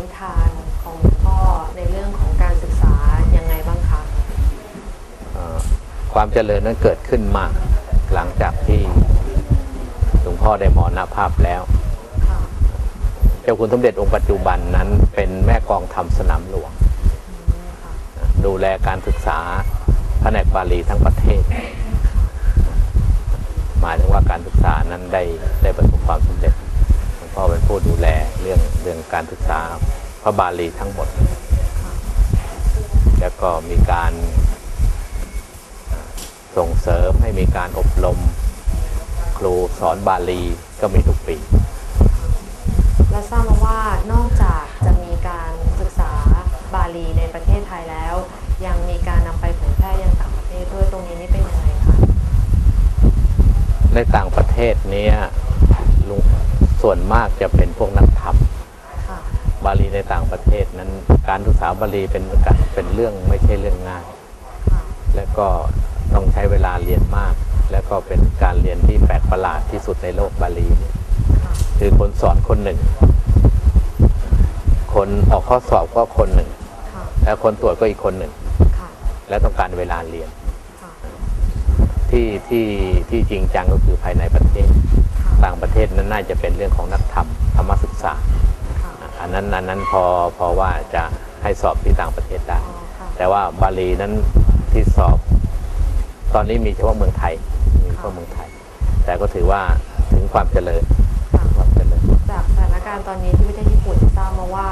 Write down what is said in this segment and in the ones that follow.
ณิธานของหลวงพ่อในเรื่องของการศึกษายังไงบ้างคะเอ่อความเจริญนั้นเกิดขึ้นมากหลังจากที่หลวงพ่อได้มรณภาพแล้วค่ะเจ้าคุณสมเด็จองค์ปัจจุบันนั้นเป็นแม่กองทำสนามหลวงอืมค่ะดูแลการศึกษาแผนกบาลีทั้งประเทศ หมายถึงว่าการศึกษานั้นได้ได้ประสบความสำเร็จหลวง พ่อเป็นผู้ดูแลเรื่องเรื่องการศึกษาพระบาลีทั้งหมด แล้วก็มีการส่งเสริมให้มีการอบรม ครูสอนบาลีก็มีทุกปี จะเป็นพวกนักธรรมค่ะบาลีในต่างประเทศนั้นการศึกษาบาลีเป็นการเป็นเรื่องไม่ใช่เรื่องง่ายค่ะและก็ต้องใช้เวลาเรียนมาก และก็เป็นการเรียนที่แปลกประหลาดที่สุดในโลกบาลีเนี่ยค่ะคือคนสอนคนหนึ่ง คนออกข้อสอบก็คนหนึ่งค่ะแล้วคนตรวจก็อีกคนหนึ่งค่ะและต้องการเวลาเรียนค่ะที่ที่ที่จริงจังก็คือภายในประเทศค่ะต่างประเทศนั้นน่าจะเป็นเรื่องของนักธรรมธ รรมศึกษาค่ะอันนั้นอันนั้นพอพอว่าจะให้สอบที่ต่างประเทศได้อ๋อค่ะแต่ว่าบาลีนั้นที่สอบ ตอนนี้มีเฉพาะเมืองไทยมีเฉพาะเมืองไทย แต่ก็ถือว่าถึงความเจริญค่ะความเจริญจากสถานการณ์ตอนนี้ที่ประเทศญี่ปุ่นทราบมาว่า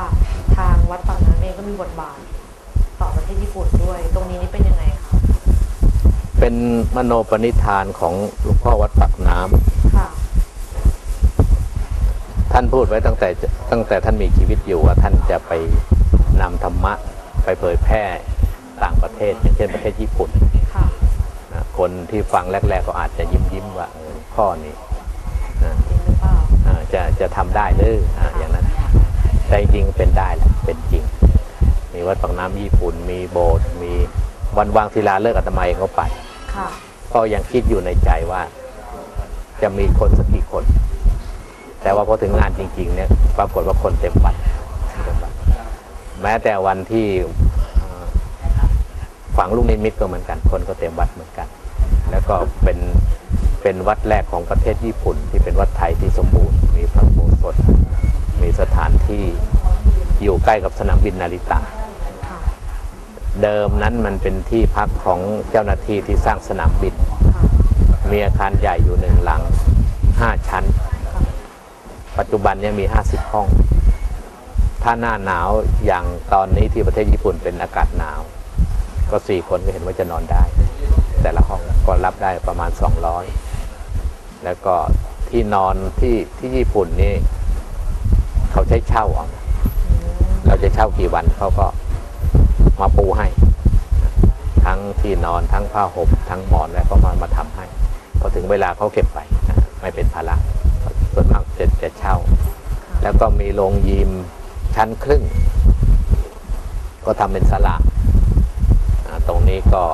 ทางวัดปากน้ำเองก็มีบทบาท ต่อประเทศญี่ปุ่นด้วย ตรงนี้นี่เป็นยังไงคะเป็นมโนปณิธานของหลวงพ่อวัดปากน้ำค่ะ ท่านพูดไว้ตั้งแต่ตั้งแต่ท่านมีชีวิตอยู่ว่าท่านจะไปนำธรรมะไปเผยแพร่ต่างประเทศ อย่างเช่นประเทศญี่ปุ่นค่ะนะคนที่ฟังแรก ๆ ก็อาจจะยิ้มยิ้มๆว่าเออพ่อนี่นะจริงหรือเปล่าอ่าจะจะทำได้หรืออ่าอย่างนั้น แต่จริงๆเป็นได้แหละเป็นจริง มีวัดปากน้ำญี่ปุ่น มีโบสถ์มีวันวางศิลาฤกษ์อาตมาเองก็ไปค่ะก็ยังคิดอยู่ในใจว่า จะมีคนสักกี่คน แต่ว่าพอถึงงานจริง ๆ เนี่ยปรากฏว่าคนเต็มวัดเต็มวัดแม้แต่วันที่เอ่อฝังลูกนิมิตก็เหมือนกัน คนก็เต็มวัดเหมือนกัน แล้วก็เป็นเป็นวัดแรกของประเทศญี่ปุ่น ที่เป็นวัดไทยที่สมบูรณ์ มีพระอุโบสถมีสถานที่อยู่ใกล้กับสนามบินนาริตะค่ะเดิมนั้นมันเป็นที่พักของเจ้าหน้าที่ที่สร้างสนามบินค่ะมีอาคารใหญ่อยู่หนึ่งหลังห้าชั้นค่ะ ปัจจุบันเนี่ยมีห้าสิบห้อง ถ้าหน้าหนาวอย่างตอนนี้ที่ประเทศญี่ปุ่นเป็นอากาศหนาว ก็สี่คนก็เห็นว่าจะนอนได้ แต่ละห้องก็รับได้ประมาณสองร้อยแล้วก็ที่นอนที่ที่ญี่ปุ่นนี่เขาใช้เช่าเอาเราจะเช่ากี่วันเขาก็มาปูให้ ทั้งที่นอนทั้งผ้าห่มทั้งหมอนอะไรก็มามาทำให้พอถึงเวลาเขาเก็บไป ไม่เป็นภาระส่วนมากจะจะเช่า แล้วก็มีโรงยิมชั้นครึ่ง ก็ทำเป็นสลาอ่าตรงนี้ก็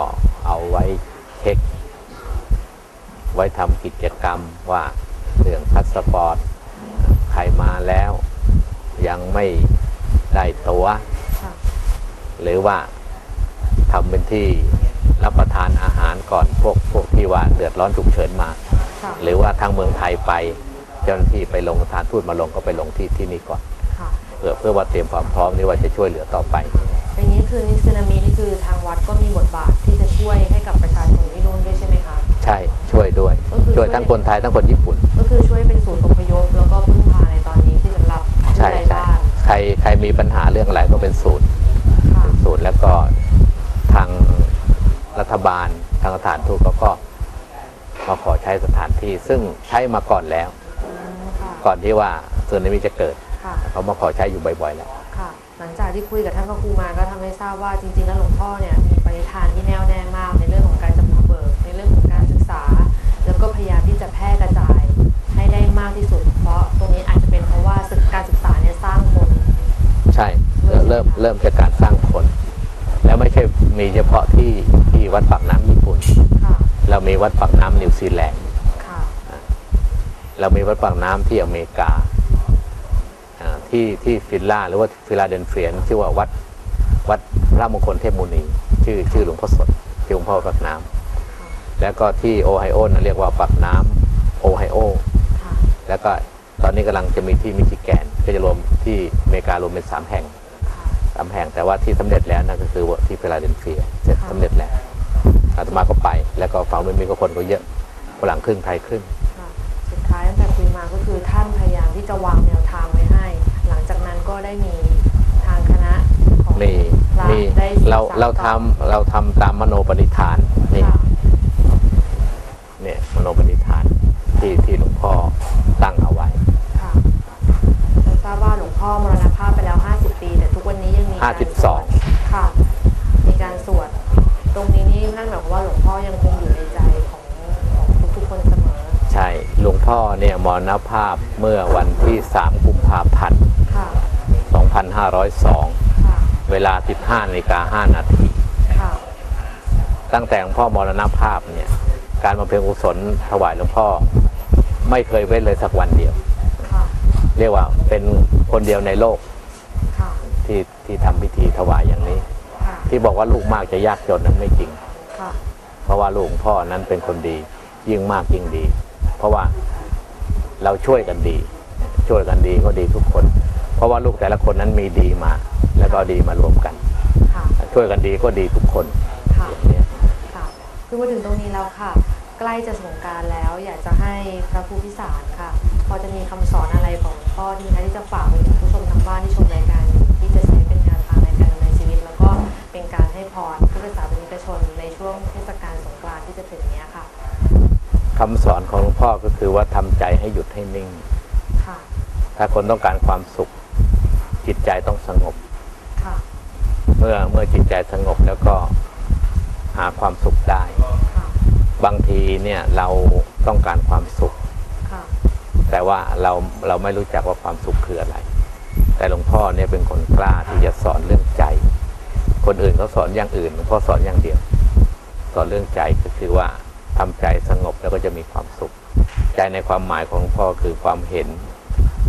เอาไว้เช็ค ไว้ทำกิจกรรมว่าเรื่องพาสปอร์ตใครมาแล้ว ยังไม่ได้ตัว๋วค่ะหรือว่าทำเป็นที่รับประทานอาหารก่อนพวกพวกที่ว่าเดือดร้อนฉุกเฉินมาค่ะหรือว่าทางเมืองไทยไป เจ้าหน้าที่ไปลงสถานทูตมาลงก็ไปลงที่ที่นี่ก่อนค่ะเพื่อเพื่อว่าเตรียมความพร้อมนี่ว่าจะช่วยเหลือต่อไปอย่างนี้คือนิสึนามินี่คือทางวัดก็มีบทบาทที่จะช่วยให้กับประชาชนที่นู่นด้วยใช่ไหมคะใช่ช่วยด้วยก็คือช่วยทั้งคนไทยทั้งคนญี่ปุ่น ก็คือช่วยเป็นศูนย์อพยพแล้วก็พึ่งพาในตอนนี้ที่สำหรับผู้ใช่ไร้ใช่บ้านใครใครมีปัญหาเรื่องอะไรก็เป็นศูนย์ค่ะเป็นศูนย์แล้วก็ทางรัฐบาลทางสถานทูตเขาก็มาขอใช้สถานที่ซึ่งใช้มาก่อนแล้วอืมค่ะ ก่อนที่ว่าสึนามิจะเกิดค่ะเขามาขอใช้อยู่บ่อยๆแล้วค่ะ หลังจากที่คุยกับท่านพระครูมาก็ทำให้ทราบว่าจริงๆแล้วหลวงพ่อเนี่ยมีปณิธานที่แน่วแน่มากในเรื่องของการจะบุกเบิกในเรื่องของการศึกษา แล้วก็พยายามที่จะแพร่กระจายให้ได้มากที่สุด เพราะตรงนี้อาจจะเป็นเพราะว่าศึกการศึกษาเนี่ยสร้างคน ใช่เริ่มเริ่มเริ่มจากการสร้างคน แล้วไม่ใช่มีเฉพาะที่ที่วัดปากน้ำญี่ปุ่นค่ะเรามีวัดปากน้ำนิวซีแลนด์ค่ะ เรามีวัดปากน้ำที่อเมริกาที่ที่ฟิลล่าหรือว่าฟิลาเดนเฟียนชื่อว่าวัดวัดพระมงคลเทพมุนี ชื่อชื่อหลวงพ่อสดชื่อหลวงพ่อปากน้ำแล้วก็ที่โอไฮโอนะเรียกว่าปากน้ำโอไฮโอแล้วก็ตอนนี้กำลังจะมีที่มิชิแกนก็จะรวมที่อเมริการวมเป็นสามแห่งสามแห่งแต่ว่าที่สำเร็จแล้วนั่นก็คือที่ฟิลาเดนเฟียเสร็จสำเร็จแล้วอาตมาก็ไป แล้วก็ฝั่งนู้นมีก็คนก็เยอะฝรั่งครึ่งไทยครึ่ง ค่ะสุดท้ายตั้งแต่ คุยมาก็คือท่านพยายามที่จะวางแนวทางไว้ให้ หลังจากนั้นก็ได้มีทางคณะของมีพระมีได้ศึกษเราเราต่อทำเราทำตามมโนปณิธานนี่ค่ะเนี่ยมโนปณิธานที่ที่หลวงพ่อตั้งเอาไว้ ค่ะและทราบว่าหลวงพ่อมรณภาพไปแล้ว 50 ปี แต่ทุกวันนี้ยังมีการสวด52ค่ะ มีการสวด ตรงนี้นี่นั่นหมายความว่าหลวงพ่อยัง พ่อเนี่ยมรณภาพเมื่อวันที่ 3 กุมภาพันธ์ค่ะ2502ค่ะเวลา 15นาฬิกา5นาทีค่ะตั้งแต่หลวงพ่อมรณภาพเนี่ย การบำเพ็ญกุศลถวายหลวงพ่อ ไม่เคยเว้นเลยสักวันเดียวค่ะเรียกว่าเป็นคนเดียวในโลกค่ะที่ที่ทำพิธีถวายอย่างนี้ค่ะที่บอกว่าลูกมากจะยากจนนั้นไม่จริงค่ะเพราะว่าลูกของพ่อนั้นเป็นคนดียิ่งมากยิ่งดี เพราะว่า เราช่วยกันดี ช่วยกันดีก็ดีทุกคน เพราะว่าลูกแต่ละคนนั้นมีดีมา แล้วก็เอาดีมารวมกันค่ะช่วยกันดีก็ดีทุกคนค่ะอย่างเนี้ยค่ะคือมาถึงตรงนี้แล้วค่ะ ใกล้จะสงกรารแล้ว อยากจะให้พระครูพิสารค่ะ พอจะมีคำสอนอะไรของหลวงพ่อที่นะที่จะฝากไปถึงผู้ชมทางบ้านที่ชมรายการอยู่ที่จะใช้เป็นแนวทางในการดำเนินชีวิต แล้วก็เป็นการให้พรผู้ศาสนิกชนในช่วงเทศกาลสงกรานต์ที่จะถึงเนี้ยค่ะ คำสอนของหลวงพ่อก็คือว่าทำใจให้หยุดให้นิ่งค่ะถ้าคนต้องการความสุข จิตใจต้องสงบค่ะเมื่อเมื่อจิตใจสงบแล้วก็หาความสุขได้ค่ะบางทีเนี่ยเราต้องการความสุขค่ะแต่ว่าเราเราไม่รู้จักว่าความสุขคืออะไร แต่หลวงพ่อเนี่ยเป็นคนกล้าที่จะสอนเรื่องใจ คนอื่นเขาสอนอย่างอื่นหลวงพ่อสอนอย่างเดียว สอนเรื่องใจก็คือว่า ทำใจสงบแล้วก็จะมีความสุข ใจในความหมายของหลวงพ่อคือความเห็น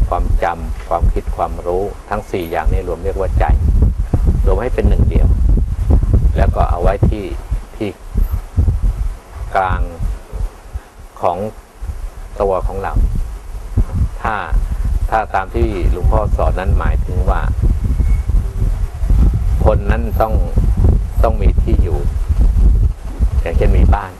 ความจำความคิดความรู้ทั้งสี่อย่างนี้รวมเรียกว่าใจ รวมให้เป็นหนึ่งเดียว แล้วก็เอาไว้ที่ที่กลางของตัวของเรา ถ้าถ้าตามที่หลวงพ่อสอนนั้นหมายถึงว่า คนนั้นต้องต้องมีที่อยู่ อย่างเช่นมีบ้าน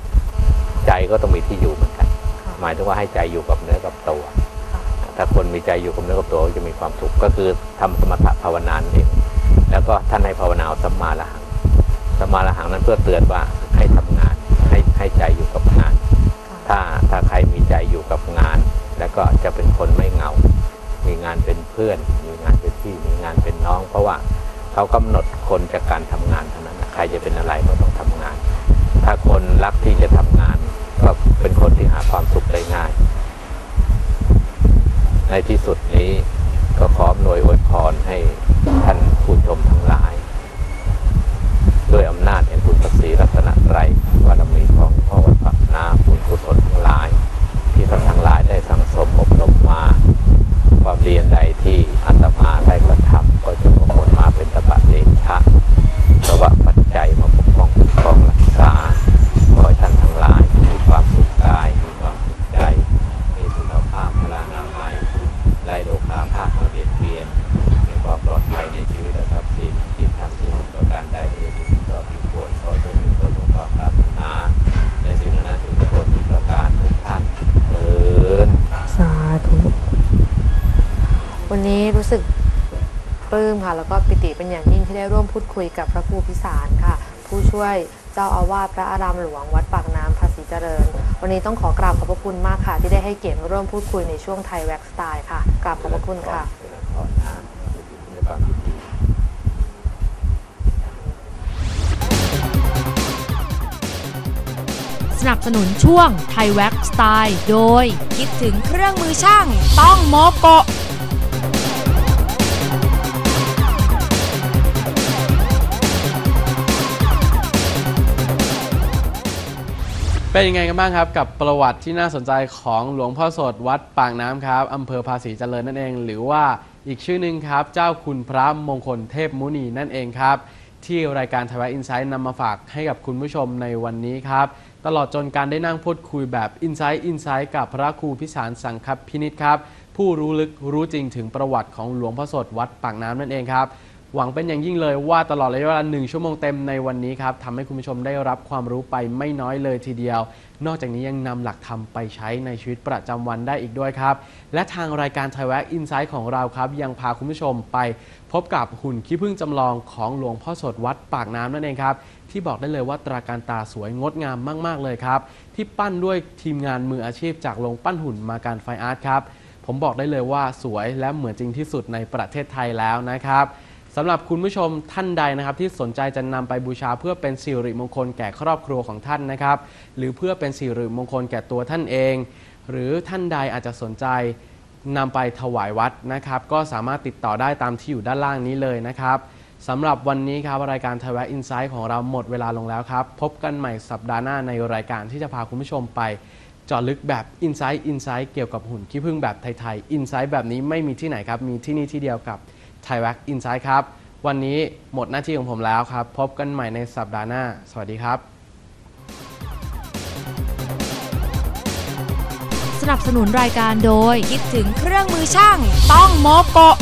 ใจก็ต้องมีที่อยู่เหมือนกันค่ะหมายถึงว่าให้ใจอยู่กับเนื้อกับตัวค่ะถ้าคนมีใจอยู่กับเนื้อกับตัวก็จะมีความสุขก็คือทำสมถะภาวนานั่นเอง แล้วก็ท่านให้ภาวนาเอาสัมมาละหังสัมมาละหังนั้นเพื่อเตือนว่าให้ทำงานให้ให้ใจอยู่กับงานค่ะถ้าถ้าใครมีใจอยู่กับงาน แล้วก็จะเป็นคนไม่เหงา มีงานเป็นเพื่อน มีงานเป็นพี่มีงานเป็นน้อง เพราะว่าเขากำหนดคนจากการทำงานเท่านั้นนะใครจะเป็นอะไรก็ต้องทำงาน ถ้าคนรักที่จะทำงาน ก็เป็นคนที่หาความสุขได้ง่าย ในที่สุดนี้ก็ขออำนวยอวยพรให้ท่านผู้ชมทั้งหลาย ด้วยอำนาจแห่งคุณพระศรีรัตนตรัยบารมีของพ่อวัดปากน้ำบุญกุศลทั้งหลาย ที่ท่านทั้งหลายได้สั่งสมอบรมมา ความเรียนใดที่อาตมาได้กระทำก็จะผลมาเป็นตบะเดชะเพราะว่าปัจจัยมาปกป้องคุ้มครองรักษาขอให้ท่านทั้งหลายมีความสุขกายมีความสุขใจ มีสุขภาพพลานามัยไร้โรคาพาธมาเบียดเบียน มีความปลอดภัยในชีวิตและทรัพย์สินที่ทำที่สุดประการใดโดยที่ต่อที่ควรขอจงมีคนลงความปรารถนาในสิ่งนั้นถึงทุกคนทุกประการทุกท่านเอิน สาธุ วันนี้รู้สึกปลื้มค่ะ แล้วก็ปิติเป็นอย่างยิ่งที่ได้ร่วมพูดคุยกับพระครูพิสารค่ะ ผู้ช่วยเจ้าอาวาสพระอารามหลวงวัดปากน้ำภาษีเจริญ วันนี้ต้องขอกราบขอบพระคุณมากค่ะ ที่ได้ให้เกียรติมาร่วมพูดคุยในช่วงไทยแว็กสไตล์ค่ะกราบขอบพระคุณค่ะสนับสนุนช่วงไทยแว็กสไตล์โดยคิดถึงเครื่องมือช่างต้องโมโกะ เป็นยังไงกันบ้างครับ กับประวัติที่น่าสนใจของหลวงพ่อสดวัดปากน้ำครับอำเภอภาษีเจริญนั่นเอง หรือว่าอีกชื่อหนึ่งครับ เจ้าคุณพระมงคลเทพมุนีนั่นเองครับ ที่รายการไทวายอินไซต์นำมาฝากให้กับคุณผู้ชมในวันนี้ครับ ตลอดจนการได้นั่งพูดคุยแบบอินไซต์อินไซต์กับพระครูพิสารสังคพินิษครับ ผู้รู้ลึกรู้จริงถึงประวัติของหลวงพ่อสดวัดปากน้ำนั่นเองครับ หวังเป็นอย่างยิ่งเลยว่าตลอดระยะเวลาหนึ่งชั่วโมงเต็มในวันนี้ครับทำให้คุณผู้ชมได้รับความรู้ไปไม่น้อยเลยทีเดียว นอกจากนี้ยังนำหลักธรรมไปใช้ในชีวิตประจำวันได้อีกด้วยครับ และทางรายการไทยแวกอินไซต์ของเราครับ ยังพาคุณผู้ชมไปพบกับหุ่นขี้ผึ้งจำลองของหลวงพ่อสดวัดปากน้ำนั่นเองครับที่บอกได้เลยว่าตราการตาสวยงดงามมาก ๆ เลยครับ ที่ปั้นด้วยทีมงานมืออาชีพจากโรงปั้นหุ่นมาการไฟอาร์ตครับผมบอกได้เลยว่าสวยและเหมือนจริงที่สุดในประเทศไทยแล้วนะครับ สำหรับคุณผู้ชมท่านใดนะครับที่สนใจจะนำไปบูชาเพื่อเป็นสิริมงคลแก่ครอบครัวของท่านนะครับหรือเพื่อเป็นสิริมงคลแก่ตัวท่านเอง หรือท่านใดอาจจะสนใจนำไปถวายวัดนะครับ ก็สามารถติดต่อได้ตามที่อยู่ด้านล่างนี้เลยนะครับสำหรับวันนี้ครับรายการไทยแวะอินไซต์ของเราหมดเวลาลงแล้วครับ พบกันใหม่สัปดาห์หน้าในรายการที่จะพาคุณผู้ชมไปเจาะลึกแบบ i n s i ซต์อินไซต์เกี่ยวกับหุ่นขี้ผึ้งแบบไทยๆอินไซต์แบบนี้ไม่มีที่ไหนครับ มีที่นี่ที่เดียวกับ ไทยแว็กอินไซด์ครับ วันนี้หมดหน้าที่ของผมแล้วครับ พบกันใหม่ในสัปดาห์หน้า สวัสดีครับ สนับสนุนรายการโดยคิดถึงเครื่องมือช่าง ต้องโมโกะ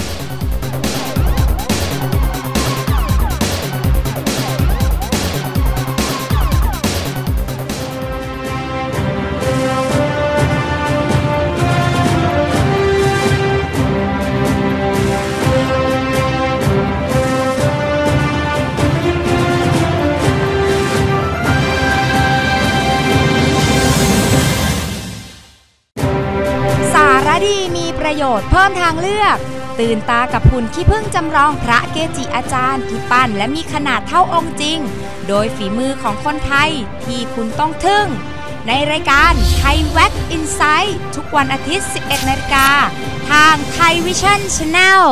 และดีมีประโยชน์เพิ่มทางเลือก ตื่นตากับหุ่นขี้พึ่งจำลองพระเกจิอาจารย์ที่ปั้นและมีขนาดเท่าองค์จริง โดยฝีมือของคนไทยที่คุณต้องทึ่ง ในรายการไทยแว็กอินไซต์ทุกวันอาทิตย์ 11นาฬิกาทางไทยวิชั่นชาแนล